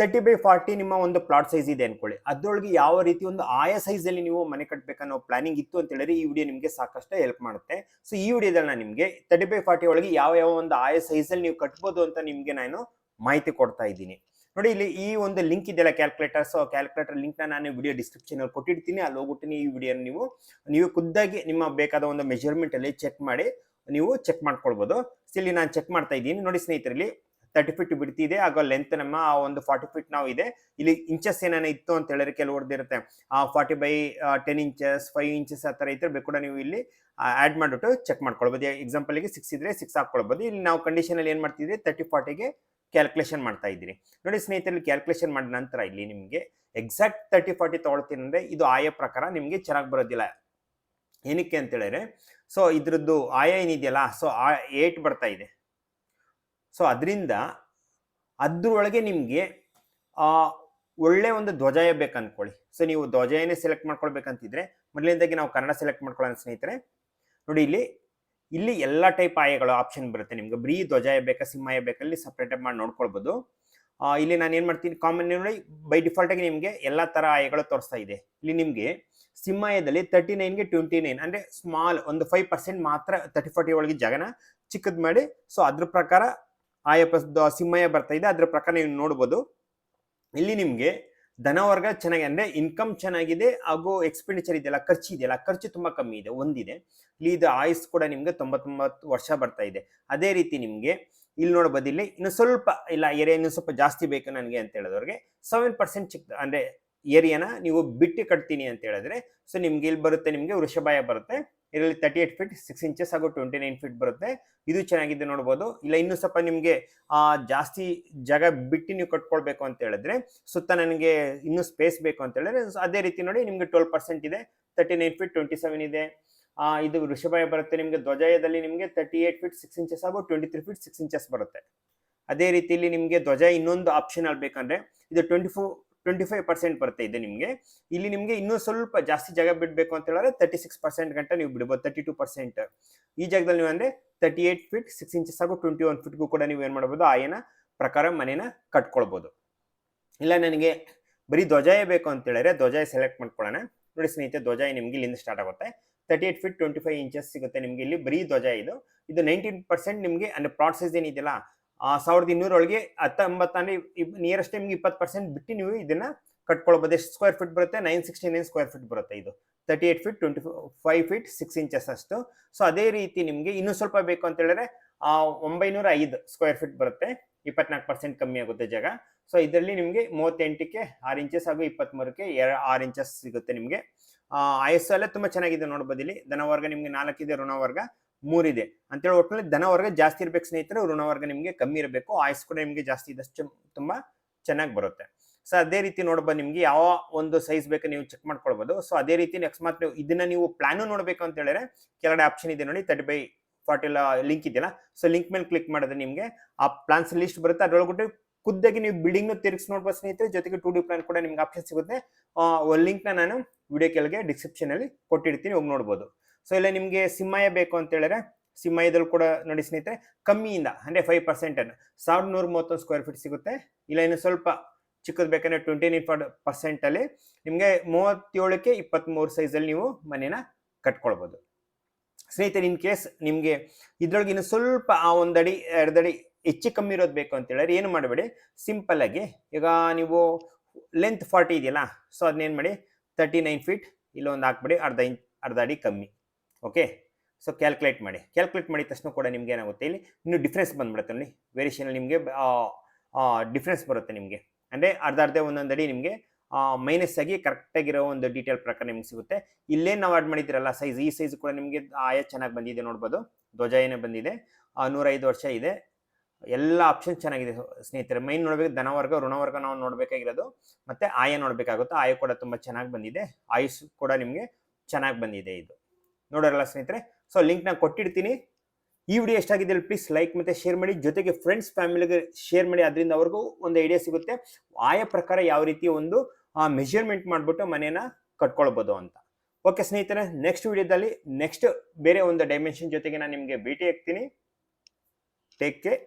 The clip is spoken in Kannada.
ತರ್ಟಿ ಬೈ ಫಾರ್ಟಿ ನಿಮ್ಮ ಒಂದು ಪ್ಲಾಟ್ ಸೈಜ್ ಇದೆ ಅನ್ಕೊಳ್ಳಿ. ಅದರೊಳಗೆ ಯಾವ ರೀತಿ ಒಂದು ಆಯಾ ಸೈಜಲ್ಲಿ ನೀವು ಮನೆ ಕಟ್ಟಬೇಕನ್ನೋ ಪ್ಲಾನಿಂಗ್ ಇತ್ತು ಅಂತ ಹೇಳಿದ್ರೆ ಈ ವಿಡಿಯೋ ನಿಮಗೆ ಸಾಕಷ್ಟು ಹೆಲ್ಪ್ ಮಾಡುತ್ತೆ. ಸೊ ಈ ವಿಡಿಯೋದಲ್ಲಿ ನಾನು ನಿಮಗೆ ತರ್ಟಿ ಬೈ ಫಾರ್ಟಿ ಒಳಗೆ ಯಾವ ಯಾವ ಒಂದು ಆಯಾ ಸೈಜ್ ಅಲ್ಲಿ ನೀವು ಕಟ್ಬೋದು ಅಂತ ನಿಮಗೆ ನಾನು ಮಾಹಿತಿ ಕೊಡ್ತಾ ಇದ್ದೀನಿ. ನೋಡಿ, ಇಲ್ಲಿ ಈ ಒಂದು ಲಿಂಕ್ ಇದೆಯಲ್ಲ ಕ್ಯಾಲ್ಕುಲೇಟರ್ ಸೊ ಕ್ಯಾಲ್ಕುಲೇಟರ್ ಲಿಂಕ್ ನಾನು ವಿಡಿಯೋ ಡಿಸ್ಕ್ರಿಪ್ಷನ್ ಅಲ್ಲಿ ಕೊಟ್ಟಿರ್ತೀನಿ ಅಲ್ಲಿ ಹೋಗ್ಬಿಟ್ಟು ಈ ವಿಡಿಯೋ ನೀವು ನೀವು ಖುದ್ದಾಗಿ ನಿಮ್ಮ ಬೇಕಾದ ಒಂದು ಮೆಜರ್ಮೆಂಟ್ ಅಲ್ಲಿ ಚೆಕ್ ಮಾಡಿ, ನೀವು ಚೆಕ್ ಮಾಡ್ಕೊಳ್ಬೋದು. ಇಲ್ಲಿ ನಾನು ಚೆಕ್ ಮಾಡ್ತಾ ಇದ್ದೀನಿ. ನೋಡಿ ಸ್ನೇಹಿತರಲ್ಲಿ ತರ್ಟಿ ಫೀಟ್ ಬಿಡ್ತಿದೆ ಆಗ ಲೆಂತ್ ನಮ್ಮ ಆ ಒಂದು ಫಾರ್ಟಿ ಫೀಟ್ ನಾವು ಇದೆ. ಇಲ್ಲಿ ಇಂಚಸ್ ಏನೇನೋ ಇತ್ತು ಅಂತ ಹೇಳಿದ್ರೆ ಕೆಲವು ಇರುತ್ತೆ. ಆ forty by ten inches five inches ಆ ಥರ ಇದ್ರೆ ಕೂಡ ನೀವು ಇಲ್ಲಿ ಆ್ಯಡ್ ಮಾಡಿಬಿಟ್ಟು ಚೆಕ್ ಮಾಡ್ಕೊಳ್ಬೋದು. ಎಕ್ಸಾಂಪಲ್ಗೆ ಸಿಕ್ಸ್ ಇದ್ರೆ ಸಿಕ್ಸ್ ಹಾಕ್ಕೊಳ್ಬೋದು. ಇಲ್ಲಿ ನಾವು ಕಂಡೀಷನಲ್ಲಿ ಏನು ಮಾಡ್ತಿದ್ರಿ ತರ್ಟಿ ಫಾರ್ಟಿಗೆ ಕ್ಯಾಲ್ಕುಲೇಷನ್ ಮಾಡ್ತಾ ಇದ್ದೀರಿ. ನೋಡಿ ಸ್ನೇಹಿತರಲ್ಲಿ ಕ್ಯಾಲ್ಕುಲೇಷನ್ ಮಾಡಿದ ನಂತರ ಇಲ್ಲಿ ನಿಮಗೆ ಎಕ್ಸಾಕ್ಟ್ ತರ್ಟಿ ಫಾರ್ಟಿ ತೊಗೊಳ್ತೀನಿ ಅಂದರೆ ಇದು ಆಯಾ ಪ್ರಕಾರ ನಿಮಗೆ ಚೆನ್ನಾಗಿ ಬರೋದಿಲ್ಲ. ಏನಕ್ಕೆ ಅಂತ ಹೇಳಿದ್ರೆ ಸೊ ಇದ್ರದ್ದು ಆಯ ಏನಿದೆಯಲ್ಲ ಸೊ ಆ ಏಟ್ ಬರ್ತಾ ಇದೆ. ಸೊ ಅದರಿಂದ ಅದ್ರೊಳಗೆ ನಿಮಗೆ ಒಳ್ಳೆ ಒಂದು ಧ್ವಜಯ ಬೇಕು ಅಂದ್ಕೊಳ್ಳಿ ಸೊ ನೀವು ಧ್ವಜಯನೇ ಸೆಲೆಕ್ಟ್ ಮಾಡ್ಕೊಳ್ಬೇಕಂತಿದ್ರೆ, ಮೊದಲಿಂದಾಗಿ ನಾವು ಕನ್ನಡ ಸೆಲೆಕ್ಟ್ ಮಾಡ್ಕೊಳ್ಳೋಣ ಸ್ನೇಹಿತರೆ. ನೋಡಿ ಇಲ್ಲಿ ಇಲ್ಲಿ ಎಲ್ಲ ಟೈಪ್ ಆಯಗಳು ಆಪ್ಷನ್ ಬರುತ್ತೆ ನಿಮ್ಗೆ. ಬ್ರೀ ಧ್ವಜಾಯ ಬೇಕಾ, ಸಿಂಹಾಯ ಬೇಕಲ್ಲಿ ಇಲ್ಲಿ ಸಪ್ರೇಟ್ ಮಾಡಿ ನೋಡ್ಕೊಳ್ಬೋದು. ಇಲ್ಲಿ ನಾನು ಏನು ಮಾಡ್ತೀನಿ ಕಾಮನ್ ನೋಡಿ ಬೈ ಡಿಫಾಲ್ಟಾಗಿ ನಿಮಗೆ ಎಲ್ಲ ಥರ ಆಯಗಳು ತೋರಿಸ್ತಾ ಇದೆ. ಇಲ್ಲಿ ನಿಮಗೆ ಸಿಂಹಾಯದಲ್ಲಿ ತರ್ಟಿ ನೈನ್ಗೆ ಟ್ವೆಂಟಿ ನೈನ್ ಅಂದರೆ ಸ್ಮಾಲ್ ಒಂದು ಫೈವ್ ಪರ್ಸೆಂಟ್ ಮಾತ್ರ ತರ್ಟಿ ಫೋರ್ಟಿ ಒಳಗೆ ಜಾಗನ ಚಿಕ್ಕದ್ ಮಾಡಿ. ಸೊ ಅದ್ರ ಪ್ರಕಾರ ಆಯ ಸಿಂಹಯ್ಯ ಬರ್ತಾ ಇದೆ. ಅದ್ರ ಪ್ರಕಾರ ನೀವು ನೋಡ್ಬೋದು. ಇಲ್ಲಿ ನಿಮಗೆ ಧನವರ್ಗ ಚೆನ್ನಾಗಿ ಅಂದರೆ ಇನ್ಕಮ್ ಚೆನ್ನಾಗಿದೆ ಹಾಗೂ ಎಕ್ಸ್ಪೆಂಡಿಚರ್ ಇದೆಯಲ್ಲ, ಖರ್ಚು ಇದೆಯಲ್ಲ, ಖರ್ಚು ತುಂಬ ಕಮ್ಮಿ ಇದೆ, ಒಂದಿದೆ. ಇಲ್ಲಿ ಇದು ಆಯುಸ್ ಕೂಡ ನಿಮಗೆ ತೊಂಬತ್ತೊಂಬತ್ತು ವರ್ಷ ಬರ್ತಾ ಇದೆ. ಅದೇ ರೀತಿ ನಿಮಗೆ ಇಲ್ಲಿ ನೋಡ್ಬೋದು, ಇಲ್ಲಿ ಇನ್ನು ಸ್ವಲ್ಪ, ಇಲ್ಲ ಏರಿಯಾ ಇನ್ನೂ ಸ್ವಲ್ಪ ಜಾಸ್ತಿ ಬೇಕು ನನಗೆ ಅಂತ ಹೇಳಿದವ್ರಿಗೆ ಸೆವೆನ್ ಪರ್ಸೆಂಟ್ ಚಿಕ್ಕ ಅಂದರೆ ಏರಿಯಾನ ನೀವು ಬಿಟ್ಟು ಕಟ್ತೀನಿ ಅಂತ ಹೇಳಿದ್ರೆ ಸೊ ನಿಮ್ಗೆ ಇಲ್ಲಿ ಬರುತ್ತೆ, ನಿಮಗೆ ವೃಷಭಾಯ ಬರುತ್ತೆ. ಇದರಲ್ಲಿ thirty eight feet six inches ಹಾಗೂ ಟ್ವೆಂಟಿ ನೈನ್ ಫೀಟ್ ಬರುತ್ತೆ. ಇದು ಚೆನ್ನಾಗಿದೆ ನೋಡ್ಬೋದು. ಇಲ್ಲ ಇನ್ನೂ ಸ್ವಲ್ಪ ನಿಮಗೆ ಜಾಸ್ತಿ ಜಾಗ ಬಿಟ್ಟು ನೀವು ಕಟ್ಕೊಳ್ಬೇಕು ಅಂತ ಹೇಳಿದ್ರೆ, ಸುತ್ತ ನನಗೆ ಇನ್ನೂ ಸ್ಪೇಸ್ ಬೇಕು ಅಂತ ಹೇಳಿದ್ರೆ ಅದೇ ರೀತಿ ನೋಡಿ ನಿಮಗೆ ಟ್ವೆಲ್ ಪರ್ಸೆಂಟ್ ಇದೆ thirty nine feet twenty seven ಇದೆ ಇದು ವೃಷಭಾಯ ಬರುತ್ತೆ ನಿಮಗೆ. ಧ್ವಜಯದಲ್ಲಿ ನಿಮಗೆ thirty eight feet six inches ಹಾಗೂ twenty three feet six inches ಬರುತ್ತೆ. ಅದೇ ರೀತಿಯಲ್ಲಿ ನಿಮಗೆ ಧ್ವಜ ಇನ್ನೊಂದು ಆಪ್ಷನ್ ಬೇಕಂದ್ರೆ, ಇದು twenty four twenty five percent ಬರುತ್ತೆ ಇದೆ ನಿಮಗೆ. ಇಲ್ಲಿ ನಿಮಗೆ ಇನ್ನೂ ಸ್ವಲ್ಪ ಜಾಸ್ತಿ ಜಾಗ ಬಿಡಬೇಕು ಅಂತ ಹೇಳಿದ್ರೆ ತರ್ಟಿ ಸಿಕ್ಸ್ ಪರ್ಸೆಂಟ್ ಗಂಟ ನೀವು ಬಿಡ್ಬೋದು ತರ್ಟಿ ಟು ಪರ್ಸೆಂಟ್ ಈ ಜಾಗದಲ್ಲಿ ನೀವು ಅಂದ್ರೆ thirty eight feet six inches ಹಾಗೂ ಟ್ವೆಂಟಿ ಒನ್ ಫೀಟ್ಗೂ ಕೂಡ ನೀವು ಏನು ಮಾಡ್ಬೋದು, ಆಯನ ಪ್ರಕಾರ ಮನೇನ ಕಟ್ಕೊಳ್ಬೋದು. ಇಲ್ಲ ನನಗೆ ಬರೀ ಧ್ವಜಾಯ ಬೇಕು ಅಂತ ಹೇಳಿದ್ರೆ ಧ್ವಜಾಯ ಸೆಲೆಕ್ಟ್ ಮಾಡ್ಕೊಳ್ಳೋಣ. ನೋಡಿ ಸ್ನೇಹಿತರೆ, ಧ್ವಜಾಯ ನಿಮಗೆ ಇಲ್ಲಿಂದ ಸ್ಟಾರ್ಟ್ ಆಗುತ್ತೆ. Thirty eight feet twenty five inches ಸಿಗುತ್ತೆ ನಿಮಗೆ ಇಲ್ಲಿ ಬರೀ ಧ್ವಜ ಇದು. ಇದು ನೈನ್ಟೀನ್ ಪರ್ಸೆಂಟ್ ನಿಮಗೆ, ಅಂದ್ರೆ ಪ್ಲಾಟ್ ಏನಿದೆಯಲ್ಲ ಸಾವಿರದ ಇನ್ನೂರೊಳಗೆ ಹತ್ತೊಂಬತ್ತನೇ ನಿಯರೆಸ್ಟ್ ನಿಮ್ಗೆ ಇಪ್ಪತ್ತು ಪರ್ಸೆಂಟ್ ಬಿಟ್ಟು ನೀವು ಇದನ್ನ ಕಟ್ಕೊಳ್ಬೋದು. ಎಷ್ಟು ಸ್ಕ್ವೇರ್ ಫೀಟ್ ಬರುತ್ತೆ? Nine sixty nine square feet ಬರುತ್ತೆ ಇದು. Thirty eight feet twenty five feet six inches ಅಷ್ಟು. ಸೊ ಅದೇ ರೀತಿ ನಿಮಗೆ ಇನ್ನೂ ಸ್ವಲ್ಪ ಬೇಕು ಅಂತ ಹೇಳಿದ್ರೆ ಆ, ಒಂಬೈನೂರ ಐದು ಸ್ಕ್ವೇರ್ ಫೀಟ್ ಬರುತ್ತೆ. ಇಪ್ಪತ್ನಾಲ್ಕು ಪರ್ಸೆಂಟ್ ಕಮ್ಮಿ ಆಗುತ್ತೆ ಜಾಗ. ಸೊ ಇದರಲ್ಲಿ ನಿಮಗೆ ಮೂವತ್ತೆಂಟಕ್ಕೆ ಆರು ಇಂಚಸ್ ಹಾಗೂ ಇಪ್ಪತ್ತ್ಮೂರಕ್ಕೆ ಎರ ಆರು ಇಂಚಸ್ ಸಿಗುತ್ತೆ ನಿಮಗೆ. ಆಯಸ್ಸು ಎಲ್ಲ ತುಂಬಾ ಚೆನ್ನಾಗಿದೆ ನೋಡ್ಬೋದು ಇಲ್ಲಿ ಧನವರ್ಗ ನಿಮಗೆ ನಾಲ್ಕಿದೆ ಋಣವರ್ಗ ಮೂರಿದೆ ಅಂತೇಳಿ ಒಟ್ಟಿನಲ್ಲಿ ಧನವರ್ಗ ಜಾಸ್ತಿ ಇರ್ಬೇಕು ಸ್ನೇಹಿತರೆ, ಋಣವರ್ಗ ನಿಮಗೆ ಕಮ್ಮಿ ಇರಬೇಕು. ಆಯಸ್ ಕೂಡ ನಿಮಗೆ ಜಾಸ್ತಿ ಇದಷ್ಟು ತುಂಬಾ ಚೆನ್ನಾಗಿ ಬರುತ್ತೆ. ಸೊ ಅದೇ ರೀತಿ ನೋಡ್ಬೋದು ನಿಮ್ಗೆ ಯಾವ ಒಂದು ಸೈಜ್ ಬೇಕು ನೀವು ಚೆಕ್ ಮಾಡ್ಕೊಳ್ಬೋದು. ಸೊ ಅದೇ ರೀತಿ ನೆಕ್ಸ್ಟ್ ನೀವು ಇದನ್ನ ನೀವು ಪ್ಲಾನು ನೋಡಬೇಕು ಅಂತ ಹೇಳಿದ್ರೆ, ಕೆಳಗಡೆ ಆಪ್ಷನ್ ಇದೆ ನೋಡಿ ತರ್ಟಿ ಬೈ ಫಾರ್ಟಿ ಲಿಂಕ್ ಇದೆಯಲ್ಲ. ಸೊ ಲಿಂಕ್ ಮೇಲೆ ಕ್ಲಿಕ್ ಮಾಡಿದ್ರೆ ನಿಮಗೆ ಆ ಪ್ಲಾನ್ಸ್ ಲಿಸ್ಟ್ ಬರುತ್ತೆ. ಅದ್ರೊಳಗೆ ಖುದ್ದಾಗಿ ನೀವು ಬಿಲ್ಡಿಂಗ್ ತಿರುಗಿಸಿ ನೋಡುವ ಸ್ನೇಹಿತರೆ, ಜೊತೆಗೆ ಟು ಡಿ ಪ್ಲಾನ್ ಕೂಡ ನಿಮ್ಗೆ ಆಪ್ಷನ್ ಸಿಗುತ್ತೆ. ಲಿಂಕ್ನ ನಾನು ವಿಡಿಯೋ ಕೆಳಗೆ ಡಿಸ್ಕ್ರಿಪ್ಷನ್ ಅಲ್ಲಿ ಕೊಟ್ಟಿರ್ತೀನಿ ಹೋಗಿ ನೋಡ್ಬೋದು. ಸೊ ಇಲ್ಲ ನಿಮಗೆ ಸಿಂಹಯ್ಯ ಬೇಕು ಅಂತ ಹೇಳಿದ್ರೆ ಸಿಂಹಯ್ಯದಲ್ಲಿ ಕೂಡ ನೋಡಿ ಸ್ನೇಹಿತರೆ, ಕಮ್ಮಿಯಿಂದ, ಅಂದ್ರೆ ಫೈವ್ ಪರ್ಸೆಂಟ್ ಅನ್ನು ಸಾವಿರದ ನೂರ ಮೂವತ್ತೊಂದು ಸ್ಕ್ವೇರ್ ಫೀಟ್ ಸಿಗುತ್ತೆ. ಇಲ್ಲ ಇನ್ನು ಸ್ವಲ್ಪ ಚಿಕ್ಕದು ಬೇಕಂದ್ರೆ ಟ್ವೆಂಟಿ ನೈನ್ ಪರ್ಸೆಂಟ್ ಅಲ್ಲಿ ನಿಮಗೆ ಮೂವತ್ತೇಳಕ್ಕೆ ಇಪ್ಪತ್ತ್ಮೂರು ಅಲ್ಲಿ ನೀವು ಮನೇನ ಕಟ್ಕೊಳ್ಬೋದು. ಸ್ನೇಹಿತರೆ ಇನ್ ಕೇಸ್ ನಿಮಗೆ ಇದ್ರೊಳಗೆ ಇನ್ನು ಸ್ವಲ್ಪ ಆ ಒಂದಡಿ, ಎರಡಡಿ ಹೆಚ್ಚು ಕಮ್ಮಿ ಇರೋದು ಬೇಕು ಅಂತ ಹೇಳಿದ್ರೆ ಏನು ಮಾಡಬೇಡಿ? ಸಿಂಪಲ್ ಆಗಿ, ಈಗ ನೀವು ಲೆಂತ್ ಫಾರ್ಟಿ ಇದೆಯಲ್ಲ ಸೊ ಅದನ್ನೇನು ಮಾಡಿ ತರ್ಟಿ ನೈನ್ ಫೀಟ್ ಇಲ್ಲೊಂದು ಹಾಕ್ಬಿಡಿ, ಅರ್ಧ ಇಂಚ್ ಅರ್ಧ ಅಡಿ ಕಮ್ಮಿ. ಓಕೆ ಸೊ ಕ್ಯಾಲ್ಕುಲೇಟ್ ಮಾಡಿ. ಕ್ಯಾಲ್ಕುಲೇಟ್ ಮಾಡಿದ ತಕ್ಷಣ ಕೂಡ ನಿಮ್ಗೆ ಏನಾಗುತ್ತೆ ಇಲ್ಲಿ? ಇನ್ನು ಡಿಫ್ರೆನ್ಸ್ ಬಂದ್ಬಿಡುತ್ತೆ ನೋಡಿ. ವೇರಿಯೇಷನ್ ನಿಮಗೆ ಡಿಫ್ರೆನ್ಸ್ ಬರುತ್ತೆ ನಿಮಗೆ. ಅಂದರೆ ಅರ್ಧ ಅರ್ಧ, ಒಂದೊಂದು ಅಡಿ ನಿಮಗೆ ಮೈನಸ್ ಆಗಿ ಕರೆಕ್ಟಾಗಿರೋ ಒಂದು ಡೀಟೇಲ್ ಪ್ರಕಾರ ನಿಮ್ಗೆ ಸಿಗುತ್ತೆ. ಇಲ್ಲೇನು ನಾವು ಆಡ್ ಮಾಡಿದ್ದೀರಲ್ಲ ಸೈಜ್ ಈ ಸೈಜ್ ಕೂಡ ನಿಮಗೆ ಆಯ ಚೆನ್ನಾಗಿ ಬಂದಿದೆ ನೋಡ್ಬೋದು. ಧ್ವಜ ಏನೇ ಬಂದಿದೆ. ನೂರೈದು ವರ್ಷ ಇದೆ. ಎಲ್ಲ ಆಪ್ಷನ್ ಚೆನ್ನಾಗಿದೆ. ಸ್ನೇಹಿತರೆ ಮೈನ್ ನೋಡ್ಬೇಕು, ಧನವರ್ಗ, ಋಣವರ್ಗ ನಾವು ನೋಡಬೇಕಾಗಿರೋದು, ಮತ್ತೆ ಆಯ ನೋಡಬೇಕಾಗುತ್ತೆ. ಆಯ ಕೂಡ ತುಂಬ ಚೆನ್ನಾಗಿ ಬಂದಿದೆ. ಆಯುಷ್ ಕೂಡ ನಿಮಗೆ ಚೆನ್ನಾಗಿ ಬಂದಿದೆ ಇದು. ನೋಡೋರಲ್ಲ ಸ್ನೇಹಿತರೆ ಸೊ ನಾ ಕೊಟ್ಟಿರ್ತೀನಿ ಈ ವಿಡಿಯೋ ಎಷ್ಟಾಗಿದೆ ಪ್ಲೀಸ್ ಲೈಕ್ ಮತ್ತೆ ಶೇರ್ ಮಾಡಿ. ಜೊತೆಗೆ ಫ್ರೆಂಡ್ಸ್ ಫ್ಯಾಮಿಲಿಗೆ ಶೇರ್ ಮಾಡಿ. ಅದರಿಂದ ಅವ್ರಿಗೂ ಒಂದು ಐಡಿಯಾ ಸಿಗುತ್ತೆ. ಆಯಾ ಪ್ರಕಾರ ಯಾವ ರೀತಿ ಒಂದು ಮೆಷರ್ಮೆಂಟ್ ಮಾಡಿಬಿಟ್ಟು ಮನೇನ ಕಟ್ಕೊಳ್ಬೋದು ಅಂತ. ಓಕೆ ಸ್ನೇಹಿತರೆ ನೆಕ್ಸ್ಟ್ ವಿಡಿಯೋದಲ್ಲಿ ನೆಕ್ಸ್ಟ್ ಬೇರೆ ಒಂದು ಡೈಮೆನ್ಷನ್ ಜೊತೆಗೆ ನಾನು ನಿಮಗೆ ಭೇಟಿ ಆಗ್ತೀನಿ. Take care